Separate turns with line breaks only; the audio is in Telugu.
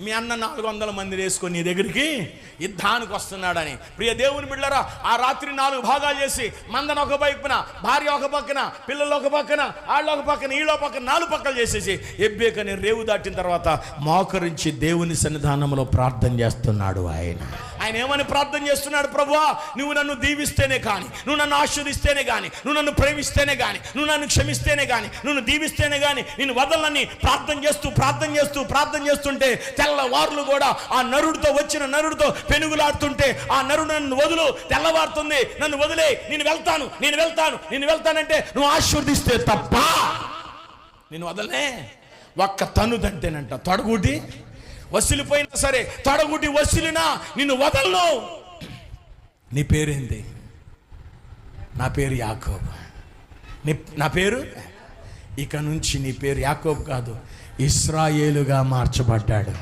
మీ అన్న నాలుగు వందల మంది వేసుకొని నీ దగ్గరికి యుద్ధానికి వస్తున్నాడని. ప్రియ దేవుని బిడ్డరా ఆ రాత్రి నాలుగు భాగాలు చేసి మందన ఒక వైపున భార్య ఒక పక్కన పిల్లలు ఒక పక్కన ఆళ్ళ ఒక పక్కన ఈళ్ళ పక్కన నాలుగు పక్కలు చేసేసి ఎబ్బేకని రేవు దాటిన తర్వాత మోకరించి దేవుని సన్నిధానంలో ప్రార్థన చేస్తున్నాడు ఆయన. ఆయన ఏమని ప్రార్థన చేస్తున్నాడు ప్రభువా? నువ్వు నన్ను దీవిస్తేనే కానీ నువ్వు నన్ను ఆస్వాదిస్తేనే కానీ నువ్వు నన్ను ప్రేమిస్తేనే కానీ నువ్వు నన్ను క్షమిస్తేనే కానీ నువ్వు దీవిస్తేనే కానీ నేను వదలని ప్రార్థన చేస్తూ ప్రార్థన చేస్తూ ప్రార్థన చేస్తుంటే తెల్లవారులు కూడా ఆ నరుడితో వచ్చిన నరుడితో పెనుగులాడుతుంటే ఆ నరుడు నన్ను వదులు తెల్లవారుతుంది నన్ను వదిలే నేను వెళ్తాను నేను వెళ్తాను నేను వెళ్తానంటే నువ్వు ఆశీర్దిస్తే తప్ప నేను వదలనే ఒక్క తను తంటేనంట తొడగుడి వసిలిపోయినా సరే తొడగుడి వసిలినా నిన్ను వదలను. నీ పేరేంది? నా పేరు యాకోబ్. నీ నా పేరు? ఇక నుంచి నీ పేరు యాకోబ్ కాదు ఇస్రాయేలుగా మార్చబడ్డాడు.